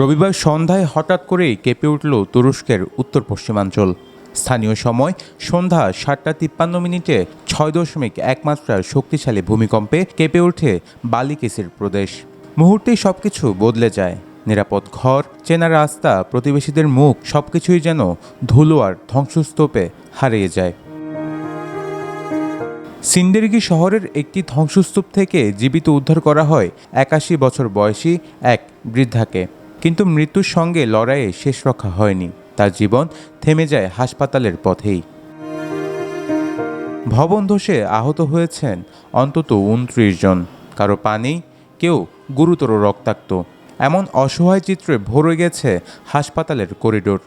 রবিবার সন্ধ্যায় হঠাৎ করেই কেঁপে উঠল তুরস্কের উত্তর পশ্চিমাঞ্চল। স্থানীয় সময় সন্ধ্যা সাতটা তিপ্পান্ন মিনিটে ছয় দশমিক এক মাত্রার শক্তিশালী ভূমিকম্পে কেঁপে ওঠে বালিকেসির প্রদেশ। মুহূর্তেই সবকিছু বদলে যায়। নিরাপদ ঘর, চেনা রাস্তা, প্রতিবেশীদের মুখ, সবকিছুই যেন ধুলো আর ধ্বংসস্তূপে হারিয়ে যায়। সিন্দেরগি শহরের একটি ধ্বংসস্তূপ থেকে জীবিত উদ্ধার করা হয় একাশি বছর বয়সী এক বৃদ্ধাকে। কিন্তু মৃত্যুর সঙ্গে লড়াইয়ে শেষ রক্ষা হয়নি। তার জীবন থেমে যায় হাসপাতালের পথেই। ভবন ধসে আহত হয়েছেন অন্তত উনত্রিশ জন। কারও পানি কেউ গুরুতর রক্তাক্ত। এমন অসহায় চিত্রে ভরে গেছে হাসপাতালের করিডোর।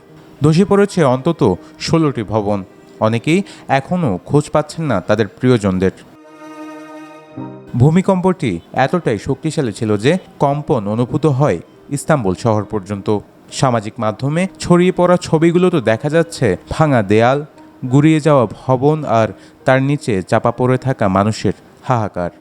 ধসে পড়েছে অন্তত ষোলোটি ভবন। অনেকেই এখনও খোঁজ পাচ্ছেন না তাদের প্রিয়জনদের। ভূমিকম্পটি এতটাই শক্তিশালী ছিল যে কম্পন অনুভূত হয় ইস্তাম্বুল শহর পর্যন্ত। সামাজিক মাধ্যমে ছড়িয়ে পড়া ছবিগুলো তো দেখা যাচ্ছে, ভাঙা দেয়াল, গুড়িয়ে যাওয়া ভবন আর তার নিচে চাপা পড়ে থাকা মানুষের হাহাকার।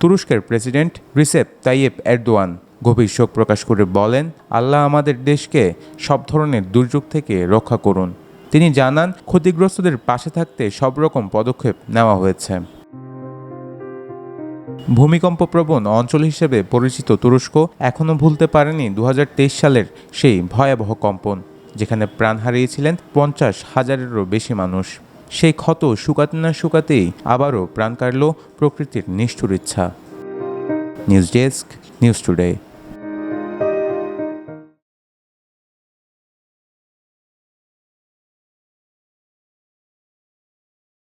তুরস্কের প্রেসিডেন্ট রিসেপ তাইয়েব এরদোয়ান গভীর শোক প্রকাশ করে বলেন, আল্লাহ আমাদের দেশকে সব ধরনের দুর্যোগ থেকে রক্ষা করুন। তিনি জানান, ক্ষতিগ্রস্তদের পাশে থাকতে সব রকম পদক্ষেপ নেওয়া হয়েছে। ভূমিকম্প প্রবণ অঞ্চল হিসেবে পরিচিত তুরস্ক এখনও ভুলতে পারেনি দু হাজার তেইশ সালের সেই ভয়াবহ কম্পন, যেখানে প্রাণ হারিয়েছিলেন পঞ্চাশ হাজারেরও বেশি মানুষ। সেই ক্ষত শুকাতে না শুকাতেই আবারও প্রাণ কাটল প্রকৃতির নিষ্ঠুর ইচ্ছা। News desk, news today.